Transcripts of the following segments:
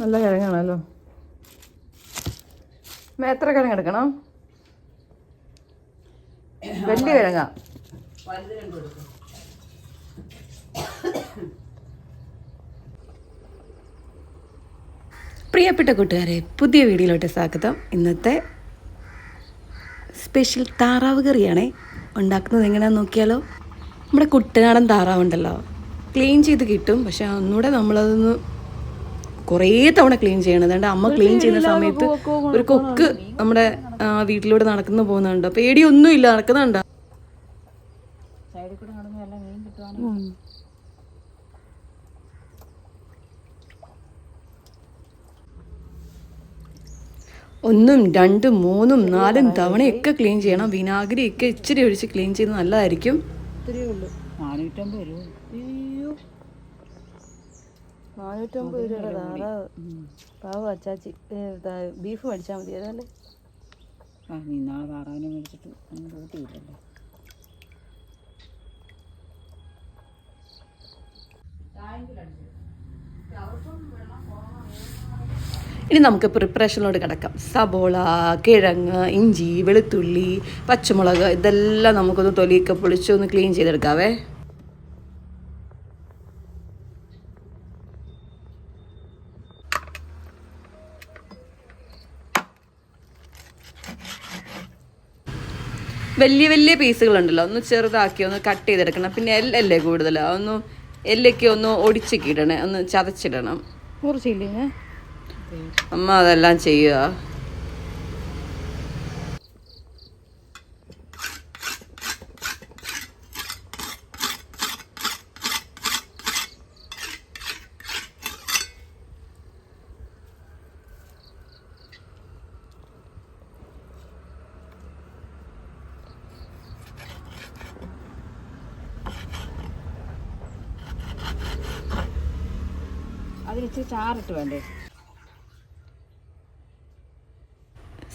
നല്ല കിഴങ്ങാണല്ലോ. എത്ര കിഴങ്ങ് എടുക്കണം? വലിയ കിഴങ്ങ? പ്രിയപ്പെട്ട കൂട്ടുകാരെ പുതിയ വീഡിയോയിലോട്ട് സ്വാഗതം. ഇന്നത്തെ സ്പെഷ്യൽ താറാവ് കറിയാണേ. ഉണ്ടാക്കുന്നത് എങ്ങനെയാണെന്ന് നോക്കിയാലോ? നമ്മുടെ കുട്ടനാടൻ താറാവുണ്ടല്ലോ. ക്ലീൻ ചെയ്ത് കിട്ടും. പക്ഷെ ഒന്നുകൂടെ നമ്മളതൊന്ന് കുറേ തവണ ക്ലീൻ ചെയ്യണത് അതുകൊണ്ട് അമ്മ ക്ലീൻ ചെയ്യുന്ന സമയത്ത് ഒരു കൊക്ക് നമ്മുടെ വീട്ടിലൂടെ നടക്കുന്നു പോകുന്നുണ്ട്. പേടിയൊന്നും ഇല്ല നടക്കുന്നുണ്ട്. ഒന്നും രണ്ടും മൂന്നും നാലും തവണയൊക്കെ ക്ലീൻ ചെയ്യണം. വിനാഗിരിയൊക്കെ ഇച്ചിരി ഒഴിച്ച് ക്ലീൻ ചെയ്യുന്നത് നല്ലതായിരിക്കും. ഇത്രയേ ഉള്ളൂ. നാനൂറ്റമ്പത് രൂപ. നാനൂറ്റമ്പത് രൂപയുടെ താറാവ് പാവ അച്ചാച്ചി. ബീഫ് മേടിച്ചാൽ മതി അതല്ലേ ആ നീ നാളെ താറാവിനെ മേടിച്ചിട്ട് കൂട്ടിയില്ലല്ലോ. ഇനി നമുക്ക് പ്രിപ്പറേഷനിലോട്ട് കിടക്കാം. സബോള കിഴങ്ങ് ഇഞ്ചി വെളുത്തുള്ളി പച്ചമുളക് ഇതെല്ലാം നമുക്കൊന്ന് തൊലിയൊക്കെ പൊളിച്ചൊന്ന് ക്ലീൻ ചെയ്തെടുക്കാവേ. വലിയ വലിയ പീസുകളുണ്ടല്ലോ. ഒന്ന് ചെറുതാക്കി ഒന്ന് കട്ട് ചെയ്തെടുക്കണം. പിന്നെ എല്ലല്ലേ കൂടുതൽ? ഒന്ന് എല്ലൊക്കെ ഒന്ന് ഒടിച്ചൊക്കെ ഇടണേ. ഒന്ന് ചതച്ചിടണം. അമ്മ അതെല്ലാം ചെയ്യുക. ഇച്ചിരി ചാറിട്ട് വേണ്ടേ?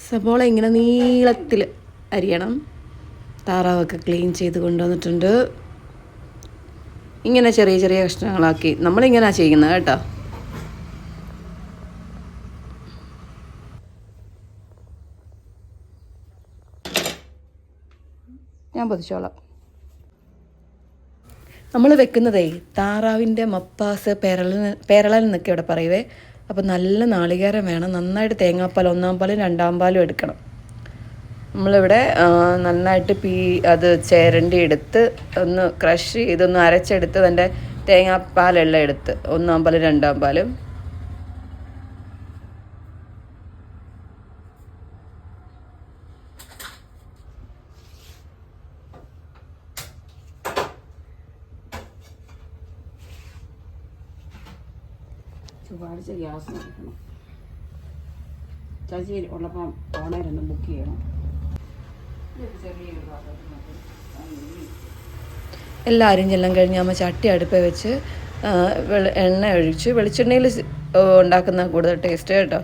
സബോള ഇങ്ങനെ നീളത്തിൽ അരിയണം. താറാവൊക്കെ ക്ലീൻ ചെയ്ത് കൊണ്ടുവന്നിട്ടുണ്ട്. ഇങ്ങനെ ചെറിയ ചെറിയ കഷ്ണങ്ങളാക്കി. നമ്മളിങ്ങനെയാണ് ചെയ്യുന്നത് കേട്ടോ. ഞാൻ പൊതിച്ചോളാം. നമ്മൾ വെക്കുന്നതേ താറാവിന്റെ മപ്പാസ് പേരളൻ പേരളൽ എന്നൊക്കെ ഇവിടെ പറയുവേ. അപ്പോൾ നല്ല നാളികേരം വേണം. നന്നായിട്ട് തേങ്ങാപ്പാൽ ഒന്നാം പാലും രണ്ടാം പാലും എടുക്കണം. നമ്മളിവിടെ നന്നായിട്ട് പീ അത് ചേരണ്ടി എടുത്ത് ഒന്ന് ക്രഷ് ചെയ്തൊന്ന് അരച്ചെടുത്ത് അതിന്റെ തേങ്ങാപ്പാലെല്ലാം എടുത്ത്. ഒന്നാം പാലും രണ്ടാം പാലും. ചൊവ്വാഴ്ച ഗ്യാസ് നടക്കണം ചാച്ചി ഉള്ളപ്പം ഓണേരൊന്ന് ബുക്ക് ചെയ്യണം. എല്ലാവരും ചെല്ലം കഴിഞ്ഞ് അമ്മ ചട്ടി അടുപ്പേ വെച്ച് എണ്ണ ഒഴിച്ച് വെളിച്ചെണ്ണയിൽ ഉണ്ടാക്കുന്ന കൂടുതൽ ടേസ്റ്റ് കേട്ടോ.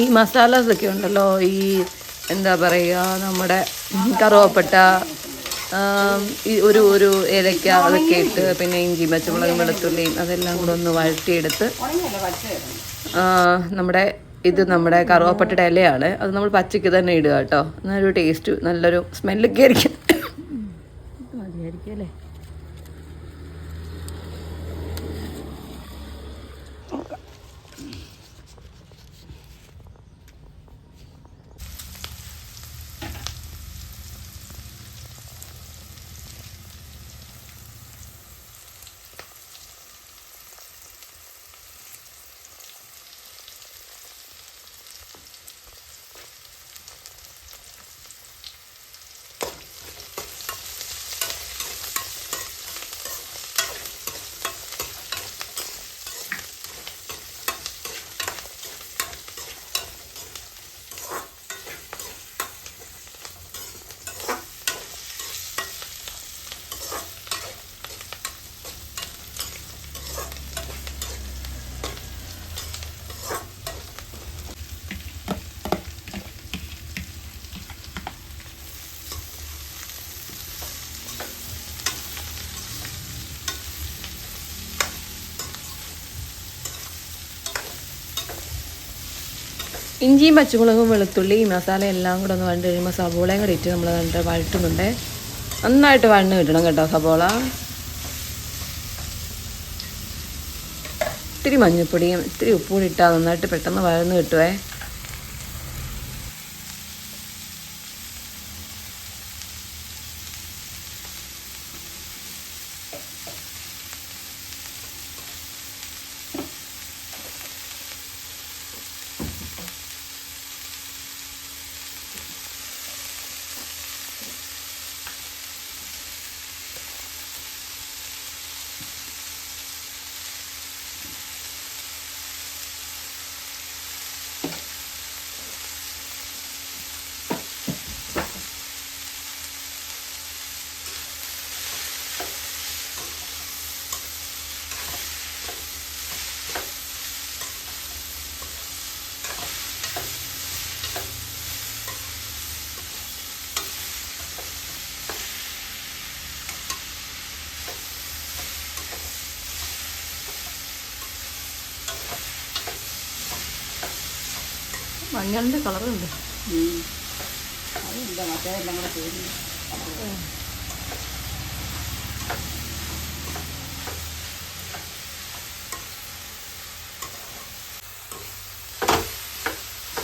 ഈ മസാലാസൊക്കെ ഉണ്ടല്ലോ ഈ എന്താ പറയുക നമ്മുടെ കറുവപ്പട്ട ഒരു ഒരു ഏലക്ക അതൊക്കെ ഇട്ട് പിന്നെ ഇഞ്ചി പച്ചമുളകും വെളുത്തുള്ളിയും അതെല്ലാം കൂടെ ഒന്ന് വഴറ്റിയെടുത്ത് നമ്മുടെ ഇത് നമ്മുടെ കറുവാപ്പട്ടയുടെ ഇലയാണ്. അത് നമ്മൾ പച്ചയ്ക്ക് തന്നെ ഇടുക കേട്ടോ. നല്ലൊരു ടേസ്റ്റ് നല്ലൊരു സ്മെല്ലൊക്കെ ആയിരിക്കും. ഇഞ്ചിയും പച്ചമുളകും വെളുത്തുള്ളി ഈ മസാല എല്ലാം കൂടെ ഒന്ന് വഴണ്ട് കഴിയുമ്പോൾ സബോളയും കൂടെ ഇട്ട് നമ്മൾ കണ്ടിട്ട് വഴറ്റുന്നുണ്ട്. നന്നായിട്ട് വഴന്ന് കിട്ടണം കേട്ടോ സബോള ഇത്തിരി മഞ്ഞൾപ്പൊടിയും ഇത്തിരി ഉപ്പും ഇട്ടാൽ നന്നായിട്ട് പെട്ടെന്ന് വഴന്ന് കിട്ടുവേ. മഞ്ഞളിന്റെ കളറുണ്ട്. കൂടെ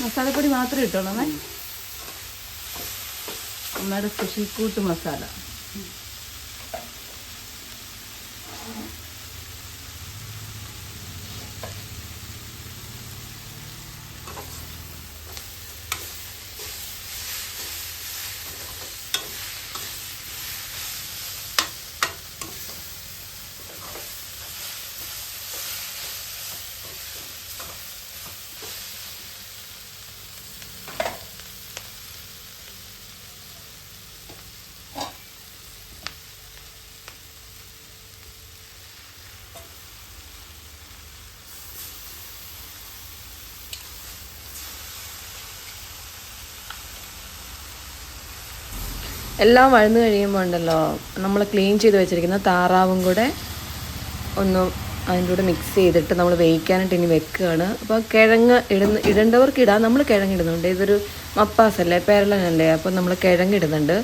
മസാലപ്പൊടി മാത്രമേ ഇട്ടോളൂ അമ്മയുടെ സ്പെഷ്യൽ കൂട്ട് മസാല. എല്ലാം വഴന്നു കഴിയുമ്പോൾ ഉണ്ടല്ലോ നമ്മൾ ക്ലീൻ ചെയ്ത് വെച്ചിരിക്കുന്ന താറാവും കൂടെ ഒന്ന് അതിന്റെ കൂടെ മിക്സ് ചെയ്തിട്ട് നമ്മൾ വേവിക്കാനായിട്ട് ഇനി വെക്കുകയാണ്. അപ്പോൾ കിഴങ്ങ് ഇടുന്ന ഇടേണ്ടവർക്ക് ഇടാം. നമ്മൾ കിഴങ്ങ് ഇടുന്നുണ്ട്. ഇതൊരു മപ്പാസല്ലേ പേരളനല്ലേ? അപ്പോൾ നമ്മൾ കിഴങ്ങ് ഇടുന്നുണ്ട്.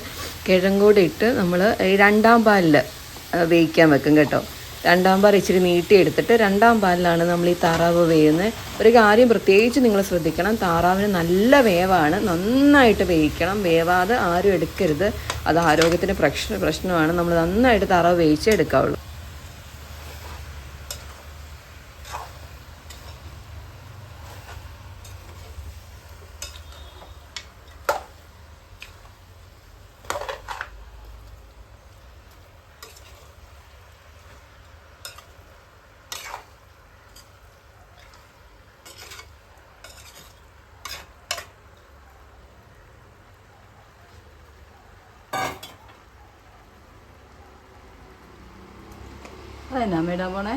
കിഴങ്ങ് കൂടെ ഇട്ട് നമ്മൾ ഈ രണ്ടാം പാലിൽ വേവിക്കാൻ വെക്കും കേട്ടോ. രണ്ടാം പാൽ ഇച്ചിരി നീട്ടി എടുത്തിട്ട് രണ്ടാം പാലിലാണ് നമ്മൾ ഈ താറാവ് വേവുന്നത്. ഒരു കാര്യം പ്രത്യേകിച്ച് നിങ്ങൾ ശ്രദ്ധിക്കണം. താറാവിന് നല്ല വേവാണ്. നന്നായിട്ട് വേവിക്കണം. വേവാതെ ആരും എടുക്കരുത്. അത് ആരോഗ്യത്തിന് പ്രശ്ന പ്രശ്നമാണ്. നമ്മൾ നന്നായിട്ട് താറാവ് വേവിച്ചേ എടുക്കാവുള്ളൂ. അതെന്നാ മേടാൻ പോണേ?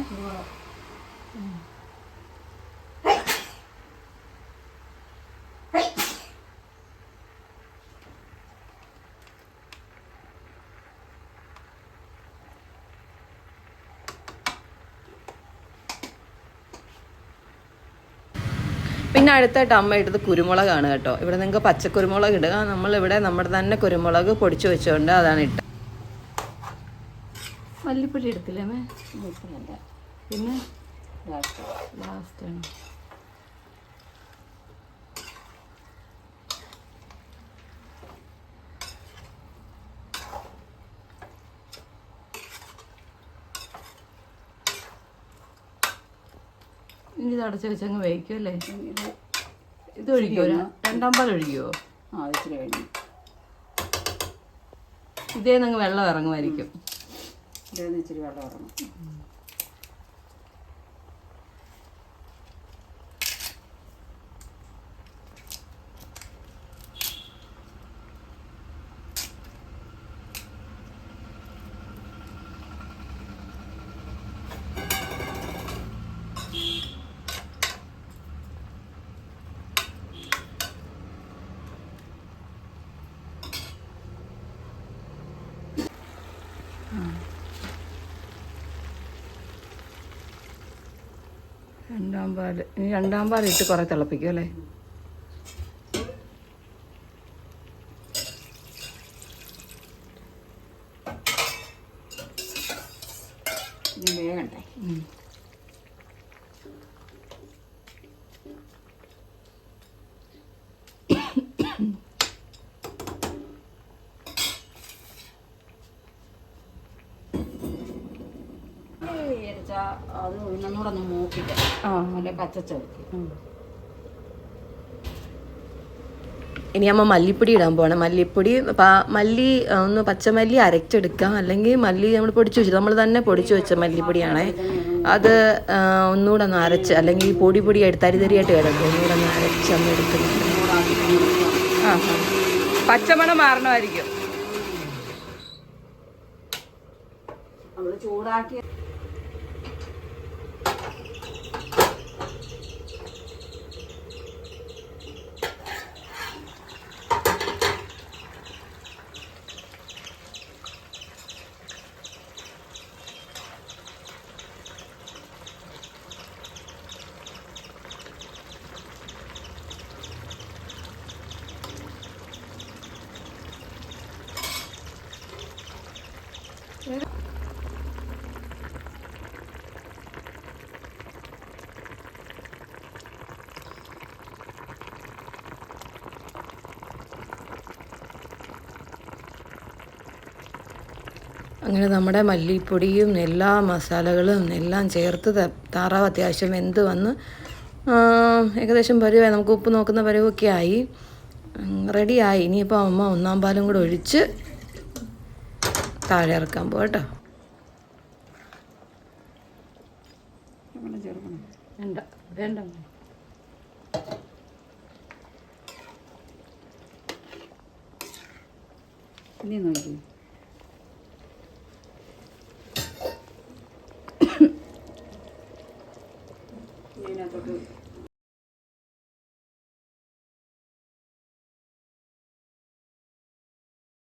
പിന്നെ അടുത്തായിട്ട് അമ്മ ഇട്ടത് കുരുമുളകാണ് കേട്ടോ. ഇവിടെ നിങ്ങൾക്ക് പച്ചക്കുരുമുളക് ഇടുക. നമ്മളിവിടെ നമ്മുടെ തന്നെ കുരുമുളക് പൊടിച്ചു വെച്ചുകൊണ്ട് അതാണ് ഇട്ടത്. മല്ലിപ്പൊടി എടുത്തില്ലേ പിന്നെ? ലാസ്റ്റ്. ലാസ്റ്റാണ് ഇനി ഇത് അടച്ച് വെച്ചങ്ങ് വേവിക്കും അല്ലേ? ഇത് ഇത് ഒഴിക്കുമോ രണ്ടാം പാൽ ഒഴിക്കുമോ ആ ഇച്ചിരി കഴിഞ്ഞു. ഇതേ നിങ്ങൾ വെള്ളം ഇറങ്ങുമായിരിക്കും. ഇതിൽ ഇച്ചിരി വെള്ളം ഇറങ്ങും രണ്ടാം പാൽ ഇനി രണ്ടാം പാൽ ഇട്ട് കുറേ തിളപ്പിക്കും അല്ലേ ഇനി വേഗണ്ടേ അത് ഒന്ന് നല്ല പച്ചച്ചവയ്ക്ക് ഇനി അമ്മ മല്ലിപ്പൊടി ഇടാൻ പോകണം മല്ലിപ്പൊടി മല്ലി ഒന്ന് പച്ചമല്ലി അരച്ചെടുക്കാം. അല്ലെങ്കിൽ മല്ലി നമ്മൾ പൊടിച്ചു വെച്ചു നമ്മൾ തന്നെ പൊടിച്ചു വെച്ച മല്ലിപ്പൊടിയാണേ. അത് ഒന്നുകൂടെ ഒന്ന് അരച്ച് അല്ലെങ്കിൽ പൊടി ആയിട്ട് തരി തരിതരിയായിട്ട് കിടക്കും ഒന്നുകൂടെ ഒന്ന് അരച്ച് അമ്മ എടുക്കുന്നുണ്ട്. ആ. പച്ചമണം മാറണമായിരിക്കും. ചൂടാക്കി അങ്ങനെ നമ്മുടെ മല്ലിപ്പൊടിയും എല്ലാ മസാലകളും എല്ലാം ചേർത്ത് താറാവ് അത്യാവശ്യം വെന്ത് വന്ന് ഏകദേശം പരുവായി. നമുക്ക് ഉപ്പ് നോക്കുന്ന പരുവൊക്കെ ആയി. റെഡിയായി. ഇനിയിപ്പോൾ അമ്മ ഒന്നാം പാലും കൂടെ ഒഴിച്ച് താഴെ ഇറക്കാൻ പോകട്ടോ കേട്ടോ. വേണ്ട വേണ്ട ഇനി നോക്കി